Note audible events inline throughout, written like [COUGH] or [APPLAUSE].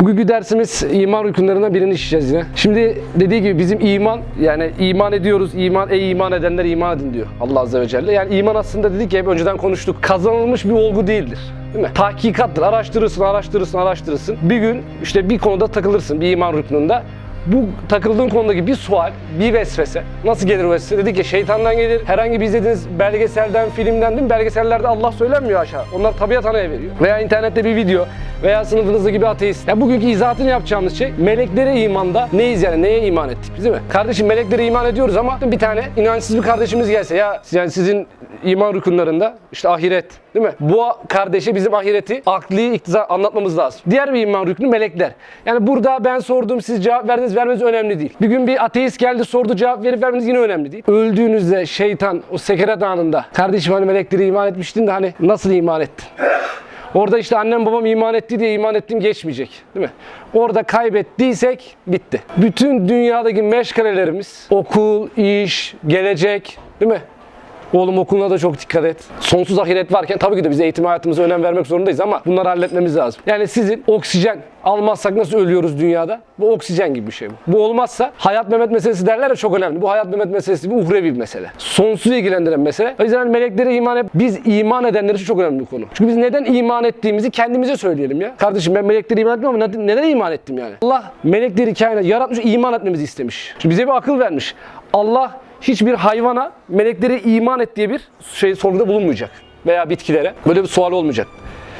Bugünkü dersimiz iman rükünlerinden birini işleyeceğiz yine. Şimdi dediği gibi bizim iman yani iman ediyoruz. iman ey iman edenler iman edin diyor Allah azze ve celle. Yani iman aslında dedik ki hep önceden konuştuk. Kazanılmış bir olgu değildir. Değil mi? Tahkikattır. Araştırırsın, araştırırsın, araştırırsın. Bir gün işte bir konuda takılırsın bir iman rüknünde. Bu takıldığın konudaki bir sual, bir vesvese. Nasıl gelir vesvese? Dedik ya şeytandan gelir. Herhangi bir izlediğiniz belgeselden, filmden değil mi? Belgesellerde Allah söylemiyor aşağı. Onlar tabiat anaya veriyor. Veya internette bir video veya sınıfınızdaki bir ateist. Ya bugünkü izahatını yapacağımız şey meleklere imanda neyiz yani neye iman ettik biz değil mi? Kardeşim meleklere iman ediyoruz ama bir tane inançsız bir kardeşimiz gelse ya yani sizin iman rükunlarında işte ahiret değil mi? Bu kardeşe bizim ahireti akli iktiza anlatmamız lazım. Diğer bir iman rüknü melekler. Yani burada ben sordum siz cevap verdiniz vermeniz önemli değil. Bir gün bir ateist geldi sordu cevap verip vermeniz yine önemli değil. Öldüğünüzde şeytan o sekerat anında kardeşim hani meleklere iman etmiştin de hani nasıl iman ettin? Orada işte annem babam iman etti diye iman ettim geçmeyecek. Değil mi? Orada kaybettiysek bitti. Bütün dünyadaki meşgalelerimiz okul, iş, gelecek değil mi? Oğlum okuluna da çok dikkat et. Sonsuz ahiret varken tabii ki de biz eğitim hayatımıza önem vermek zorundayız ama bunları halletmemiz lazım. Yani sizin oksijen almazsak nasıl ölüyoruz dünyada? Bu oksijen gibi bir şey bu. Bu olmazsa hayat Mehmet meselesi derler ya çok önemli. Bu hayat Mehmet meselesi bir uhrevi bir mesele. Sonsuz ilgilendiren mesele. O yüzden meleklere iman et. Biz iman edenler için çok önemli bir konu. Çünkü biz neden iman ettiğimizi kendimize söyleyelim ya. Kardeşim ben meleklere iman etmiyorum ama neden iman ettim yani? Allah melekleri kainat yaratmış, iman etmemizi istemiş. Şimdi bize bir akıl vermiş. Allah hiçbir hayvana meleklere iman et diye bir şey soruda bulunmayacak. Veya bitkilere. Böyle bir sual olmayacak.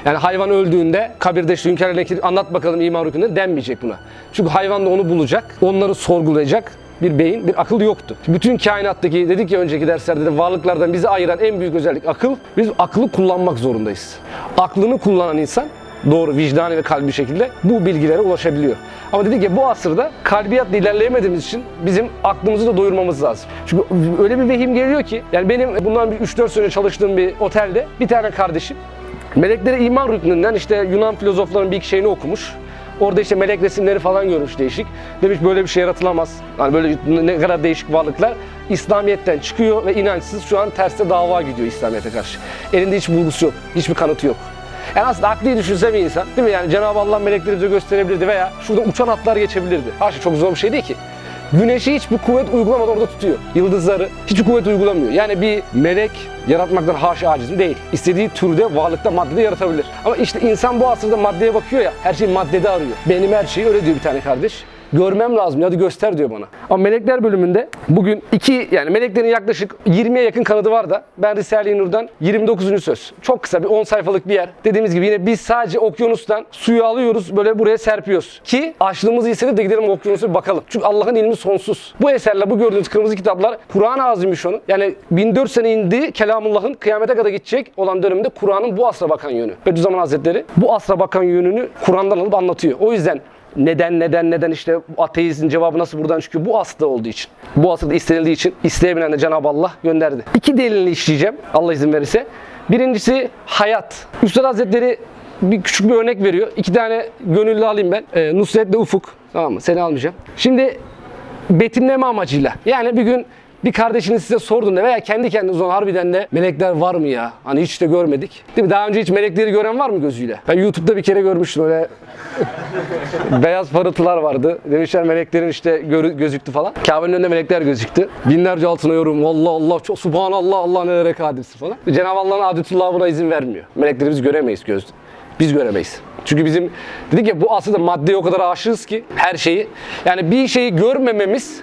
Yani hayvan öldüğünde kabirde işte Nekir anlat bakalım iman rükünde denmeyecek buna. Çünkü hayvan da onu bulacak, onları sorgulayacak bir beyin, bir akıl yoktu. Bütün kainattaki dedik ya önceki derslerde de varlıklardan bizi ayıran en büyük özellik akıl. Biz aklı kullanmak zorundayız. Aklını kullanan insan doğru vicdani ve kalbi şekilde bu bilgilere ulaşabiliyor. Ama dedik ya bu asırda kalbiyatla ilerleyemediğimiz için bizim aklımızı da doyurmamız lazım. Çünkü öyle bir vehim geliyor ki yani benim bundan bir 3-4 sene çalıştığım bir otelde bir tane kardeşim Meleklere iman rüknünden işte Yunan filozoflarının bir iki şeyini okumuş. Orada işte melek resimleri falan görmüş değişik. Demiş böyle bir şey yaratılamaz. Yani böyle ne kadar değişik varlıklar İslamiyet'ten çıkıyor ve inançsız şu an terste dava gidiyor İslamiyet'e karşı. Elinde hiç bulgusu yok, hiçbir kanıtı yok. Yani aslında akli düşünse bir insan değil mi? Yani Cenab-ı Allah melekleri bize gösterebilirdi veya şurada uçan atlar geçebilirdi. Haşa çok zor bir şey değil ki. Güneşi hiçbir kuvvet uygulamadan orada tutuyor. Yıldızları hiçbir kuvvet uygulamıyor. Yani bir melek yaratmaktan haşa aciz? Değil. İstediği türde, varlıkta, maddede yaratabilir. Ama işte insan bu asırda maddeye bakıyor ya, her şeyi maddede arıyor. Benim her şeyi öyle diyor bir tane kardeş. Görmem lazım. Hadi göster diyor bana. Ama melekler bölümünde bugün iki yani meleklerin yaklaşık 20'ye yakın kanadı var da ben Risale-i Nur'dan 29. söz. Çok kısa bir 10 sayfalık bir yer. Dediğimiz gibi yine biz sadece okyanustan suyu alıyoruz böyle buraya serpiyoruz. Ki açlığımızı hissedip de gidelim okyanusa bir bakalım. Çünkü Allah'ın ilmi sonsuz. Bu eserler bu gördüğünüz kırmızı kitaplar Kur'an-ı Azimüşşan'ın yani 1004 sene indiği Kelamullah'ın kıyamete kadar gidecek olan döneminde Kur'an'ın bu asra bakan yönü. Bediüzzaman Hazretleri bu asra bakan yönünü Kur'an'dan alıp anlatıyor. O yüzden neden neden neden işte ateizmin cevabı nasıl buradan çıkıyor? Bu asırda olduğu için. Bu asırda istenildiği için isteyebilen de Cenab-ı Allah gönderdi. İki delilini işleyeceğim Allah izin verirse. Birincisi hayat. Üstad Hazretleri bir küçük bir örnek veriyor. İki tane gönüllü alayım ben. Ee, Nusret ve Ufuk. Tamam mı? Seni almayacağım. Şimdi betimleme amacıyla. Yani bir gün bir kardeşiniz size sorduğunda veya kendi kendinize harbiden de melekler var mı ya? Hani hiç de görmedik. Değil mi? Daha önce hiç melekleri gören var mı gözüyle? Ben YouTube'da bir kere görmüştüm öyle [LAUGHS] beyaz parıltılar vardı. Demişler meleklerin işte görü- gözüktü falan. Kabe'nin önünde melekler gözüktü. Binlerce altına yorum. Allah Allah çok subhanallah Allah nelere kadirsin falan. Cenab-ı Allah'ın adetullah buna izin vermiyor. Melekleri biz göremeyiz göz. Biz göremeyiz. Çünkü bizim dedik ya bu aslında maddeye o kadar aşığız ki her şeyi. Yani bir şeyi görmememiz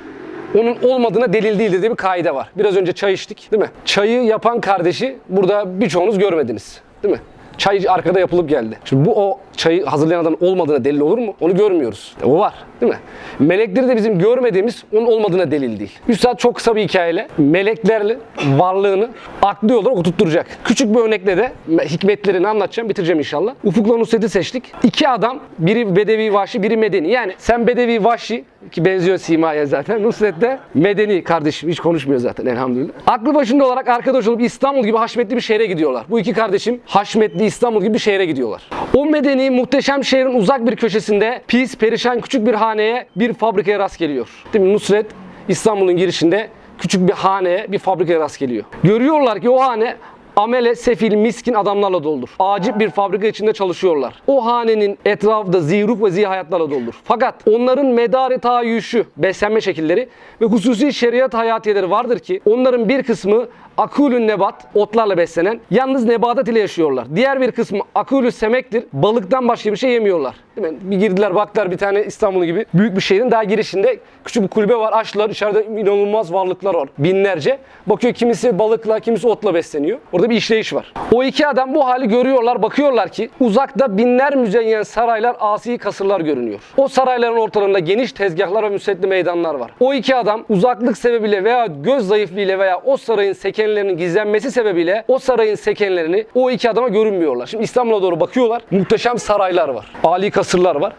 onun olmadığına delil değildir diye bir kaide var. Biraz önce çay içtik değil mi? Çayı yapan kardeşi burada birçoğunuz görmediniz değil mi? Çay arkada yapılıp geldi. Şimdi bu o çayı hazırlayan adamın olmadığına delil olur mu? Onu görmüyoruz. E, o var değil mi? Melekleri de bizim görmediğimiz onun olmadığına delil değil. Üstad çok kısa bir hikayeyle meleklerle varlığını akli olarak oturtturacak. Küçük bir örnekle de hikmetlerini anlatacağım. Bitireceğim inşallah. Ufuk'la Nusret'i seçtik. İki adam biri bedevi vahşi biri medeni. Yani sen bedevi vahşi ki benziyor Sima'ya zaten. Nusret de medeni kardeşim. Hiç konuşmuyor zaten elhamdülillah. Aklı başında olarak arkadaş olup İstanbul gibi haşmetli bir şehre gidiyorlar. Bu iki kardeşim haşmetli İstanbul gibi bir şehre gidiyorlar. O medeni muhteşem şehrin uzak bir köşesinde pis, perişan küçük bir haneye, bir fabrikaya rast geliyor. Değil mi? Nusret İstanbul'un girişinde küçük bir haneye, bir fabrikaya rast geliyor. Görüyorlar ki o hane amele, sefil, miskin adamlarla doludur. Acip bir fabrika içinde çalışıyorlar. O hanenin etrafında zihruk ve zihayatlarla doludur. Fakat onların medarı tahayyüşü, beslenme şekilleri ve hususi şeriat hayatiyeleri vardır ki onların bir kısmı akulü nebat, otlarla beslenen, yalnız nebatat ile yaşıyorlar. Diğer bir kısmı akulü semektir, balıktan başka bir şey yemiyorlar. Değil? Bir girdiler baktılar bir tane İstanbul gibi büyük bir şehrin daha girişinde küçük bir kulübe var. Açtılar içeride inanılmaz varlıklar var. Binlerce. Bakıyor kimisi balıkla, kimisi otla besleniyor. Orada bir işleyiş var. O iki adam bu hali görüyorlar, bakıyorlar ki uzakta binler müzeyyen saraylar, asi kasırlar görünüyor. O sarayların ortalarında geniş tezgahlar ve müsveddi meydanlar var. O iki adam uzaklık sebebiyle veya göz zayıflığıyla veya o sarayın sekenlerinin gizlenmesi sebebiyle o sarayın sekenlerini o iki adama görünmüyorlar. Şimdi İstanbul'a doğru bakıyorlar. Muhteşem saraylar var. Ali kasırlar var.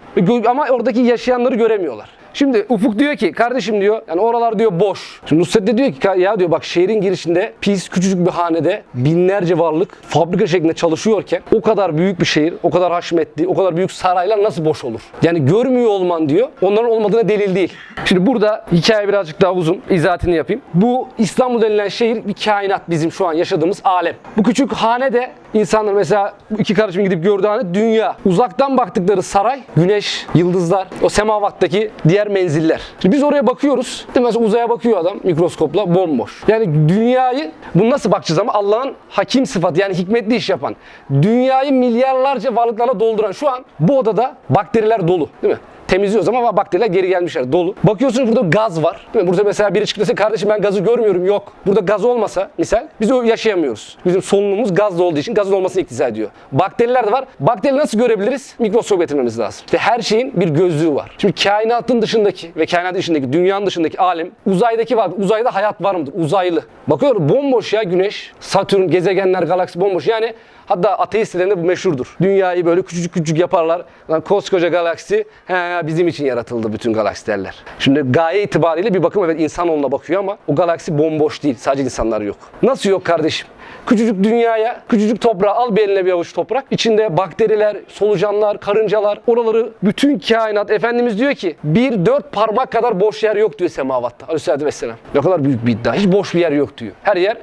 Ama oradaki yaşayanları göremiyorlar. Şimdi Ufuk diyor ki kardeşim diyor yani oralar diyor boş. Şimdi Nusret de diyor ki ya diyor bak şehrin girişinde pis küçücük bir hanede binlerce varlık fabrika şeklinde çalışıyorken o kadar büyük bir şehir, o kadar haşmetli, o kadar büyük saraylar nasıl boş olur? Yani görmüyor olman diyor onların olmadığına delil değil. Şimdi burada hikaye birazcık daha uzun izahatını yapayım. Bu İstanbul denilen şehir bir kainat bizim şu an yaşadığımız alem. Bu küçük hanede insanlar mesela iki kardeşim gidip gördüğü hane dünya. Uzaktan baktıkları saray, güneş, yıldızlar, o semavattaki diğer menziller. Şimdi biz oraya bakıyoruz. Değil mi? Mesela uzaya bakıyor adam mikroskopla bomboş. Yani dünyayı bu nasıl bakacağız ama Allah'ın hakim sıfatı yani hikmetli iş yapan. Dünyayı milyarlarca varlıklarla dolduran şu an bu odada bakteriler dolu. Değil mi? Temizliyoruz ama bakteriler geri gelmişler dolu. Bakıyorsunuz burada gaz var. Burada mesela biri çıktı dese kardeşim ben gazı görmüyorum. Yok. Burada gaz olmasa misal biz yaşayamıyoruz. Bizim solunumumuz gazlı olduğu için gazın olmasını iktiza ediyor. Bakteriler de var. Bakteri nasıl görebiliriz? Mikroskop getirmemiz lazım. İşte her şeyin bir gözlüğü var. Şimdi kainatın dışındaki ve kainat dışındaki, dünyanın dışındaki alem uzaydaki var. Uzayda hayat var mıdır? Uzaylı. Bakıyorum bomboş ya güneş, Satürn, gezegenler, galaksi bomboş. Yani Hatta ateistlerinde bu meşhurdur. Dünyayı böyle küçücük küçücük yaparlar. Lan koskoca galaksi he, bizim için yaratıldı bütün galaksi derler. Şimdi gaye itibariyle bir bakım evet insanoğluna bakıyor ama o galaksi bomboş değil. Sadece insanlar yok. Nasıl yok kardeşim? Küçücük dünyaya, küçücük toprağa al bir eline bir avuç toprak. İçinde bakteriler, solucanlar, karıncalar, oraları bütün kainat. Efendimiz diyor ki bir dört parmak kadar boş yer yok diyor semavatta. Aleyhisselatü Vesselam. Ne kadar büyük bir iddia. Hiç boş bir yer yok diyor. Her yer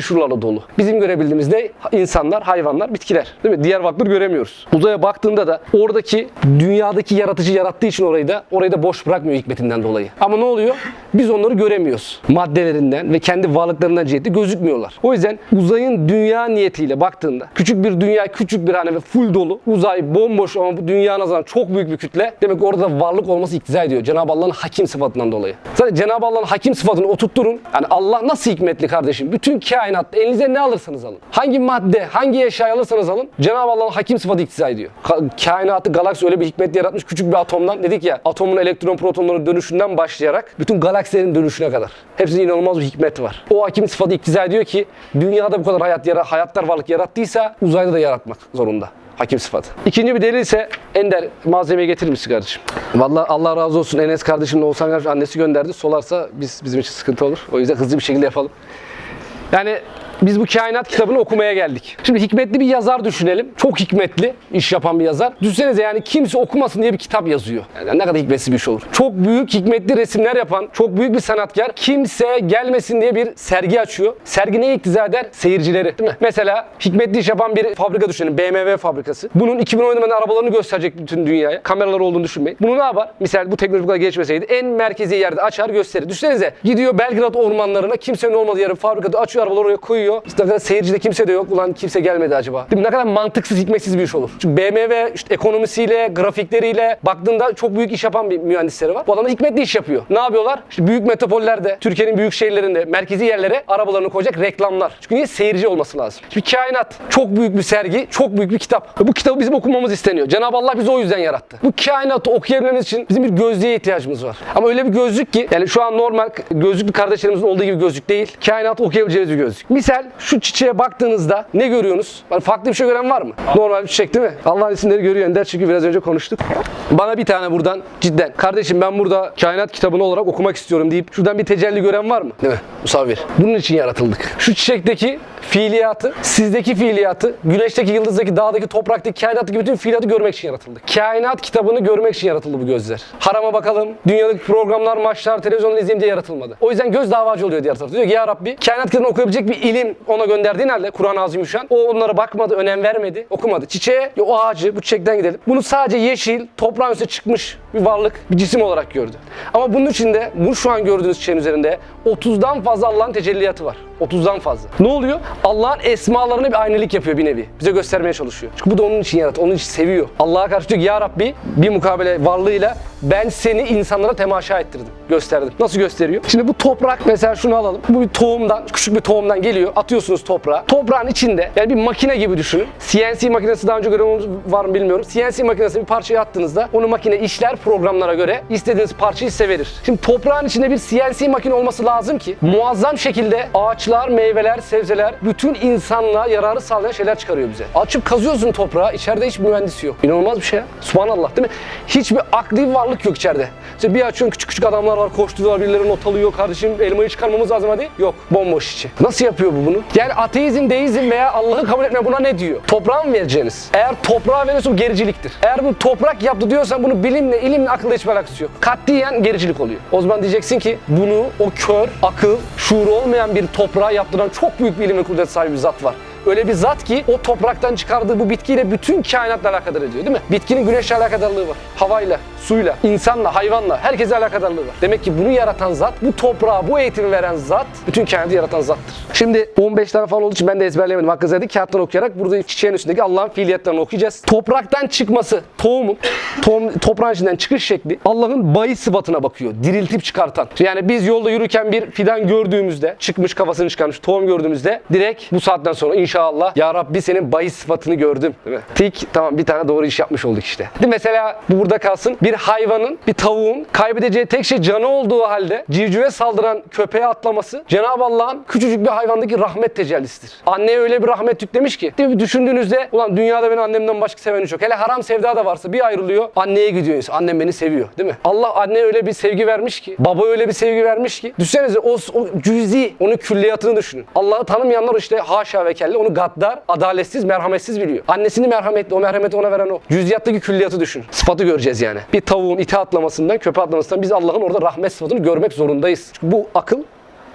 şuralarla dolu. Bizim görebildiğimiz ne? İnsanlar, hayvanlar, bitkiler. Değil mi? Diğer varlıkları göremiyoruz. Uzaya baktığında da oradaki dünyadaki yaratıcı yarattığı için orayı da orayı da boş bırakmıyor hikmetinden dolayı. Ama ne oluyor? Biz onları göremiyoruz. Maddelerinden ve kendi varlıklarından ciheti gözükmüyorlar. O yüzden uzayın dünya niyetiyle baktığında küçük bir dünya, küçük bir hane ve full dolu. Uzay bomboş ama bu dünya nazaran çok büyük bir kütle. Demek ki orada varlık olması iktiza ediyor. Cenab-ı Allah'ın hakim sıfatından dolayı. Zaten Cenab-ı Allah'ın hakim sıfatını oturtturun. Yani Allah nasıl hikmetli kardeşim? Bütün kainatta elinize ne alırsanız alın. Hangi madde, hangi eşyayı alırsanız alın. Cenab-ı Allah'ın hakim sıfatı iktiza ediyor. Ka- kainatı, galaksi öyle bir hikmetli yaratmış küçük bir atomdan. Dedik ya atomun elektron protonların dönüşünden başlayarak bütün galaksilerin dönüşüne kadar. Hepsinin inanılmaz bir hikmet var. O hakim sıfatı iktiza ediyor ki dünyada bu kadar hayat yara hayatlar varlık yarattıysa uzayda da yaratmak zorunda. Hakim sıfatı. İkinci bir delil ise Ender malzemeyi getirir misin kardeşim? Vallahi Allah razı olsun Enes kardeşimle Oğuzhan kardeşim annesi gönderdi. Solarsa biz bizim için sıkıntı olur. O yüzden hızlı bir şekilde yapalım. Yani biz bu kainat kitabını okumaya geldik. Şimdi hikmetli bir yazar düşünelim. Çok hikmetli iş yapan bir yazar. Düşünsenize yani kimse okumasın diye bir kitap yazıyor. Yani ne kadar hikmetsiz bir şey olur. Çok büyük hikmetli resimler yapan, çok büyük bir sanatkar kimse gelmesin diye bir sergi açıyor. Sergi neye iktiza eder? Seyircileri. Değil mi? Mesela hikmetli iş yapan bir fabrika düşünelim. BMW fabrikası. Bunun 2010'da arabalarını gösterecek bütün dünyaya. Kameralar olduğunu düşünmeyin. Bunu ne yapar? Misal bu teknoloji bu kadar geçmeseydi en merkezi yerde açar gösterir. Düşünsenize gidiyor Belgrad ormanlarına kimsenin olmadığı yere fabrikada açıyor arabaları oraya koyuyor. İşte ne kadar seyircide kimse de yok. Ulan kimse gelmedi acaba. Değil mi? Ne kadar mantıksız, hikmetsiz bir iş olur. Çünkü BMW işte ekonomisiyle, grafikleriyle baktığında çok büyük iş yapan bir mühendisleri var. Bu adamlar hikmetli iş yapıyor. Ne yapıyorlar? İşte büyük metropollerde, Türkiye'nin büyük şehirlerinde, merkezi yerlere arabalarını koyacak reklamlar. Çünkü niye? Seyirci olması lazım. Şimdi kainat çok büyük bir sergi, çok büyük bir kitap. Bu kitabı bizim okumamız isteniyor. Cenab-ı Allah bizi o yüzden yarattı. Bu kainatı okuyabilmemiz için bizim bir gözlüğe ihtiyacımız var. Ama öyle bir gözlük ki yani şu an normal gözlüklü kardeşlerimizin olduğu gibi gözlük değil. Kainatı okuyabileceğimiz bir gözlük. Misal şu çiçeğe baktığınızda ne görüyorsunuz? Hani farklı bir şey gören var mı? Normal bir çiçek değil mi? Allah'ın isimleri görüyor Ender çünkü biraz önce konuştuk. Bana bir tane buradan cidden kardeşim ben burada kainat kitabını olarak okumak istiyorum deyip şuradan bir tecelli gören var mı? Değil mi? Musavvir. Bunun için yaratıldık. Şu çiçekteki fiiliyatı, sizdeki fiiliyatı, güneşteki, yıldızdaki, dağdaki, topraktaki, kainattaki bütün fiiliyatı görmek için yaratıldık. Kainat kitabını görmek için yaratıldı bu gözler. Harama bakalım, dünyadaki programlar, maçlar, televizyonda izleyeyim diye yaratılmadı. O yüzden göz davacı oluyor diğer tarafta. Diyor ki ya Rabbi kainat kitabını okuyabilecek bir ilim senin ona gönderdiğin halde Kur'an-ı Azimüşşan o onlara bakmadı, önem vermedi, okumadı. Çiçeğe o ağacı, bu çiçekten gidelim. Bunu sadece yeşil, toprağın üstüne çıkmış bir varlık, bir cisim olarak gördü. Ama bunun içinde, bu şu an gördüğünüz çiçeğin üzerinde 30'dan fazla Allah'ın tecelliyatı var. 30'dan fazla. Ne oluyor? Allah'ın esmalarına bir aynelik yapıyor bir nevi. Bize göstermeye çalışıyor. Çünkü bu da onun için yarattı. Onun için seviyor. Allah'a karşı diyor ki ya Rabbi bir mukabele varlığıyla ben seni insanlara temaşa ettirdim. Gösterdim. Nasıl gösteriyor? Şimdi bu toprak mesela şunu alalım. Bu bir tohumdan, küçük bir tohumdan geliyor. Atıyorsunuz toprağa. Toprağın içinde yani bir makine gibi düşünün. CNC makinesi daha önce gören var mı bilmiyorum. CNC makinesine bir parçayı attığınızda onu makine işler programlara göre istediğiniz parçayı size verir. Şimdi toprağın içinde bir CNC makine olması lazım ki muazzam şekilde ağaçlar, meyveler, sebzeler bütün insanlığa yararı sağlayan şeyler çıkarıyor bize. Açıp kazıyorsun toprağı, içeride hiç mühendis yok. İnanılmaz bir şey ya. Subhanallah değil mi? Hiçbir akli varlık yok içeride. İşte bir açıyorsun küçük küçük adamlar var, koşturuyorlar, birileri not alıyor. Kardeşim elmayı çıkarmamız lazım hadi. Yok, bomboş içi. Nasıl yapıyor bu bunu? Yani ateizm, deizm veya Allah'ı kabul etme buna ne diyor? Toprağı mı vereceğiniz? Eğer toprağa veriyorsa bu gericiliktir. Eğer bu toprak yaptı diyorsan bunu bilimle, ilimle, akılla hiçbir alakası yok. Katiyen gericilik oluyor. O zaman diyeceksin ki bunu o kör, akıl, şuuru olmayan bir toprağa yaptıran çok büyük bir ilim ve kudret sahibi bir zat var. Öyle bir zat ki o topraktan çıkardığı bu bitkiyle bütün kainatla alakadar ediyor değil mi? Bitkinin güneşle alakadarlığı var. Havayla, suyla, insanla, hayvanla, herkese alakadarlığı var. Demek ki bunu yaratan zat, bu toprağa bu eğitimi veren zat, bütün kainatı yaratan zattır. Şimdi 15 tane falan olduğu için ben de ezberleyemedim. Hakkı dedik kağıttan okuyarak burada çiçeğin üstündeki Allah'ın fiiliyatlarını okuyacağız. Topraktan çıkması, tohumun, tohum, toprağın içinden çıkış şekli Allah'ın bayi sıfatına bakıyor. Diriltip çıkartan. Yani biz yolda yürürken bir fidan gördüğümüzde, çıkmış kafasını çıkarmış tohum gördüğümüzde direkt bu saatten sonra inşallah ya Rabbi senin bayi sıfatını gördüm. Değil mi? Tik tamam bir tane doğru iş yapmış olduk işte. Değil mi? Mesela bu burada kalsın. Bir hayvanın, bir tavuğun kaybedeceği tek şey canı olduğu halde civcive saldıran köpeğe atlaması Cenab-ı Allah'ın küçücük bir hayvandaki rahmet tecellisidir. Anneye öyle bir rahmet yüklemiş ki değil mi? düşündüğünüzde ulan dünyada beni annemden başka seveni çok. Hele haram sevda da varsa bir ayrılıyor anneye gidiyor insan. Annem beni seviyor değil mi? Allah anneye öyle bir sevgi vermiş ki, baba öyle bir sevgi vermiş ki. Düşünsenize o, o cüzi, onun külliyatını düşünün. Allah'ı tanımayanlar işte haşa ve kelle onu gaddar, adaletsiz, merhametsiz biliyor. Annesini merhametli, o merhameti ona veren o. Cüziyattaki külliyatı düşün. Sıfatı göreceğiz yani. Bir tavuğun ite atlamasından, köpe atlamasından biz Allah'ın orada rahmet sıfatını görmek zorundayız. Çünkü bu akıl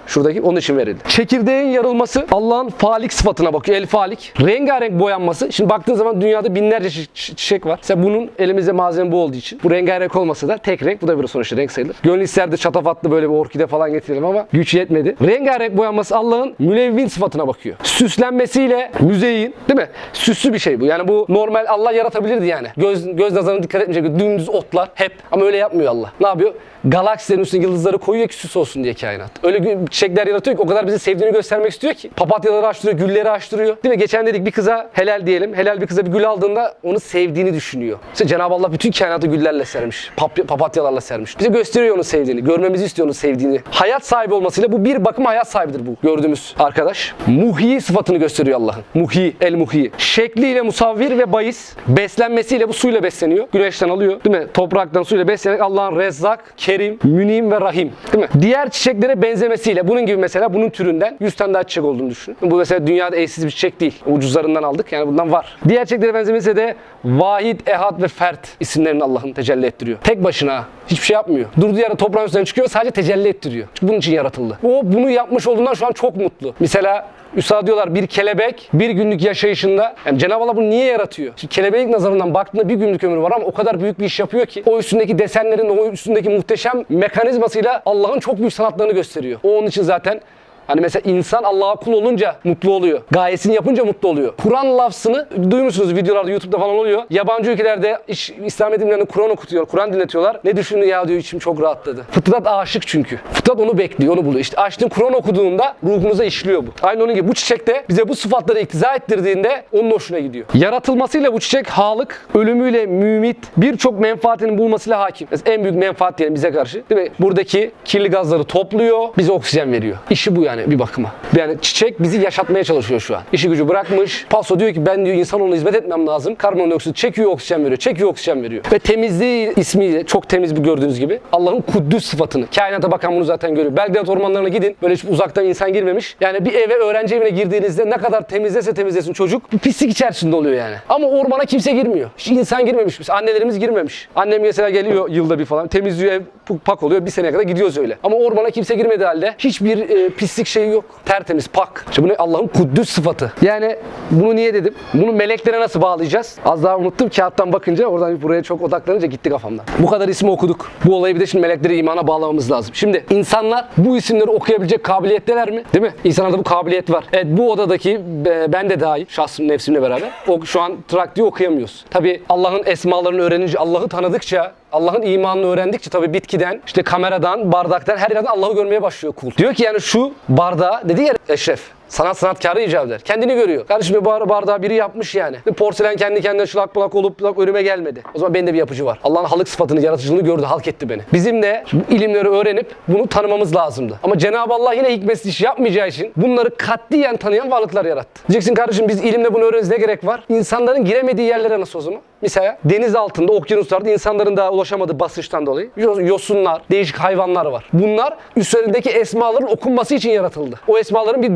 Şuradaki onun için verildi. Çekirdeğin yarılması Allah'ın falik sıfatına bakıyor. El falik. Rengarenk boyanması. Şimdi baktığın zaman dünyada binlerce çi- çi- çiçek var. Mesela bunun elimizde malzeme bu olduğu için. Bu rengarenk olmasa da tek renk. Bu da bir sonuçta renk sayılır. Gönül isterdi çatafatlı böyle bir orkide falan getirelim ama güç yetmedi. Rengarenk boyanması Allah'ın mülevvin sıfatına bakıyor. Süslenmesiyle müzeyin değil mi? Süslü bir şey bu. Yani bu normal Allah yaratabilirdi yani. Göz, göz nazarına dikkat etmeyecek. Dümdüz otlar hep. Ama öyle yapmıyor Allah. Ne yapıyor? Galaksilerin üstüne yıldızları koyuyor ki süs olsun diye kainat. Öyle çiçekler yaratıyor ki o kadar bizi sevdiğini göstermek istiyor ki. Papatyaları açtırıyor, gülleri açtırıyor. Değil mi? Geçen dedik bir kıza helal diyelim. Helal bir kıza bir gül aldığında onu sevdiğini düşünüyor. İşte Cenab-ı Allah bütün kainatı güllerle sermiş. Pap- papatyalarla sermiş. Bize gösteriyor onu sevdiğini. Görmemizi istiyor onu sevdiğini. Hayat sahibi olmasıyla bu bir bakıma hayat sahibidir bu gördüğümüz arkadaş. Muhi sıfatını gösteriyor Allah'ın. Muhi, el muhi. Şekliyle musavvir ve bahis. Beslenmesiyle bu suyla besleniyor. Güneşten alıyor. Değil mi? Topraktan suyla beslenerek Allah'ın rezzak, kerim, münim ve rahim. Değil mi? Diğer çiçeklere benzemesiyle bunun gibi mesela bunun türünden 100 tane daha çiçek olduğunu düşünün. Bu mesela dünyada eşsiz bir çiçek değil. Ucuzlarından aldık. Yani bundan var. Diğer çiçeklere benzemesi de vahid, ehad ve fert isimlerini Allah'ın tecelli ettiriyor. Tek başına hiçbir şey yapmıyor. Durduğu yerde toprağın üstüne çıkıyor sadece tecelli ettiriyor. Çünkü bunun için yaratıldı. O bunu yapmış olduğundan şu an çok mutlu. Mesela Üstad diyorlar bir kelebek bir günlük yaşayışında yani Cenab-ı Allah bunu niye yaratıyor? Şimdi kelebeğin nazarından baktığında bir günlük ömrü var ama o kadar büyük bir iş yapıyor ki o üstündeki desenlerin o üstündeki muhteşem mekanizmasıyla Allah'ın çok büyük sanatlarını gösteriyor. O onun için zaten Hani mesela insan Allah'a kul olunca mutlu oluyor. Gayesini yapınca mutlu oluyor. Kur'an lafzını duymuşsunuz videolarda YouTube'da falan oluyor. Yabancı ülkelerde iş, İslam eğitimlerinde Kur'an okutuyor, Kur'an dinletiyorlar. Ne düşündü ya diyor içim çok rahatladı. Fıtrat aşık çünkü. Fıtrat onu bekliyor, onu buluyor. İşte açtığın Kur'an okuduğunda ruhumuza işliyor bu. Aynı onun gibi bu çiçek de bize bu sıfatları iktiza ettirdiğinde onun hoşuna gidiyor. Yaratılmasıyla bu çiçek halık, ölümüyle mümit, birçok menfaatinin bulmasıyla hakim. Mesela en büyük menfaat diyelim bize karşı. Değil mi? Buradaki kirli gazları topluyor, bize oksijen veriyor. İşi bu yani bir bakıma. Yani çiçek bizi yaşatmaya çalışıyor şu an. İşi gücü bırakmış. Paso diyor ki ben diyor insanoğluna hizmet etmem lazım. Karbondioksit çekiyor oksijen veriyor. Çekiyor oksijen veriyor. Ve temizliği ismiyle çok temiz bu gördüğünüz gibi. Allah'ın kuddüs sıfatını. Kainata bakan bunu zaten görüyor. Belgrad ormanlarına gidin. Böyle hiç uzaktan insan girmemiş. Yani bir eve öğrenci evine girdiğinizde ne kadar temizlese temizlesin çocuk bir pislik içerisinde oluyor yani. Ama ormana kimse girmiyor. Hiç insan girmemiş. Biz annelerimiz girmemiş. Annem mesela geliyor yılda bir falan temizliyor ev pak oluyor. Bir seneye kadar gidiyoruz öyle. Ama ormana kimse girmediği halde hiçbir e, pislik şey yok. Tertemiz, pak. İşte bu? Allah'ın kuddüs sıfatı. Yani bunu niye dedim? Bunu meleklere nasıl bağlayacağız? Az daha unuttum kağıttan bakınca oradan buraya çok odaklanınca gitti kafamdan. Bu kadar ismi okuduk. Bu olayı bir de şimdi melekleri imana bağlamamız lazım. Şimdi insanlar bu isimleri okuyabilecek kabiliyetteler mi? Değil mi? İnsanlarda bu kabiliyet var. Evet bu odadaki ben de dahil şahsım nefsimle beraber o, şu an trak diye okuyamıyoruz. Tabi Allah'ın esmalarını öğrenince, Allah'ı tanıdıkça Allah'ın imanını öğrendikçe tabii bitkiden, işte kameradan, bardaktan her yerden Allah'ı görmeye başlıyor kul. Diyor ki yani şu bardağı dedi ya Eşref Sanat sanatkarı icap eder. Kendini görüyor. Kardeşim bar- bardağı biri yapmış yani. Bir porselen kendi kendine şılak bulak olup bulak önüme gelmedi. O zaman bende bir yapıcı var. Allah'ın halık sıfatını, yaratıcılığını gördü, halk etti beni. Bizim de bu ilimleri öğrenip bunu tanımamız lazımdı. Ama Cenab-ı Allah yine hikmetsiz iş yapmayacağı için bunları katliyen tanıyan varlıklar yarattı. Diyeceksin kardeşim biz ilimle bunu öğreniriz ne gerek var? İnsanların giremediği yerlere nasıl o zaman? Mesela deniz altında, okyanuslarda insanların daha ulaşamadığı basınçtan dolayı yos- yosunlar, değişik hayvanlar var. Bunlar üzerindeki esmaların okunması için yaratıldı. O esmaların bir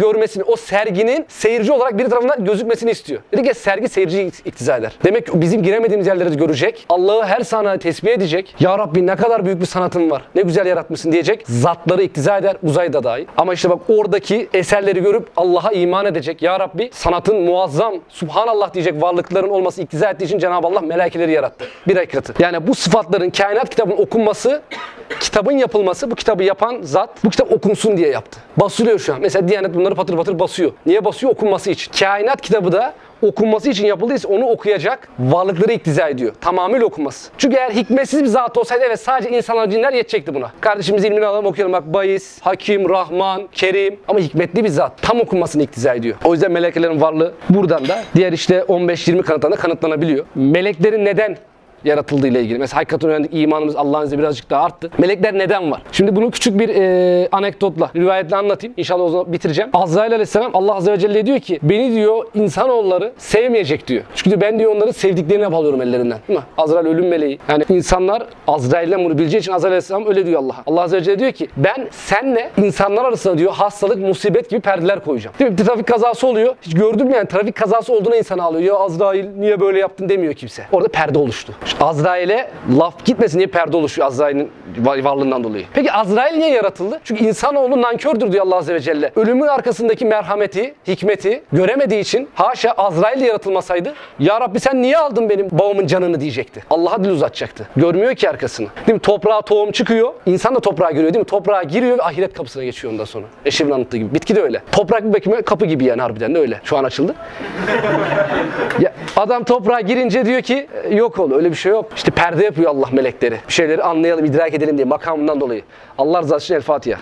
görmesini, o serginin seyirci olarak bir tarafından gözükmesini istiyor. Dedik ya sergi seyirciyi iktiza eder. Demek ki bizim giremediğimiz yerleri görecek. Allah'ı her sahne tesbih edecek. Ya Rabbi ne kadar büyük bir sanatın var. Ne güzel yaratmışsın diyecek. Zatları iktiza eder. Uzayda dahil. Ama işte bak oradaki eserleri görüp Allah'a iman edecek. Ya Rabbi sanatın muazzam, subhanallah diyecek varlıkların olması iktiza ettiği için Cenab-ı Allah melaikeleri yarattı. Bir hakikati. Yani bu sıfatların kainat kitabının okunması, kitabın yapılması, bu kitabı yapan zat bu kitap okunsun diye yaptı. Basılıyor şu an. Mesela Diyanet bunları patır patır basıyor. Niye basıyor? Okunması için. Kainat kitabı da okunması için yapıldıysa onu okuyacak varlıkları iktiza ediyor. Tamamıyla okunması. Çünkü eğer hikmetsiz bir zat olsaydı evet sadece insanlar cinler yetecekti buna. Kardeşimiz ilmini alalım okuyalım bak Bayis, Hakim, Rahman, Kerim ama hikmetli bir zat. Tam okunmasını iktiza ediyor. O yüzden meleklerin varlığı buradan da diğer işte 15-20 kanıtlarında kanıtlanabiliyor. Meleklerin neden yaratıldığı ile ilgili. Mesela hakikaten öğrendik imanımız Allah'ın izniyle birazcık daha arttı. Melekler neden var? Şimdi bunu küçük bir e, anekdotla, rivayetle anlatayım. İnşallah o zaman bitireceğim. Azrail aleyhisselam Allah azze ve celle diyor ki beni diyor insanoğulları sevmeyecek diyor. Çünkü diyor, ben diyor onların sevdiklerini hep alıyorum ellerinden. Değil mi? Azrail ölüm meleği. Yani insanlar Azrail'den bunu bileceği için Azrail aleyhisselam öyle diyor Allah'a. Allah azze ve celle diyor ki ben senle insanlar arasında diyor hastalık, musibet gibi perdeler koyacağım. Değil mi? Bir trafik kazası oluyor. Hiç gördün mü yani trafik kazası olduğuna insan ağlıyor. Ya Azrail niye böyle yaptın demiyor kimse. Orada perde oluştu. Azrail'e laf gitmesin diye perde oluşuyor Azrail'in var- varlığından dolayı. Peki Azrail niye yaratıldı? Çünkü insanoğlu nankördür diyor Allah Azze ve Celle. Ölümün arkasındaki merhameti, hikmeti göremediği için haşa Azrail yaratılmasaydı Ya Rabbi sen niye aldın benim babamın canını diyecekti. Allah'a dil uzatacaktı. Görmüyor ki arkasını. Değil mi? Toprağa tohum çıkıyor. İnsan da toprağa giriyor değil mi? Toprağa giriyor ve ahiret kapısına geçiyor ondan sonra. Eşim'in anlattığı gibi. Bitki de öyle. Toprak bir bakıma kapı gibi yani harbiden de öyle. Şu an açıldı. [LAUGHS] Ya adam toprağa girince diyor ki "E, yok ol öyle bir şey yok. İşte perde yapıyor Allah melekleri. Bir şeyleri anlayalım, idrak edelim diye makamından dolayı. Allah rızası için El Fatiha.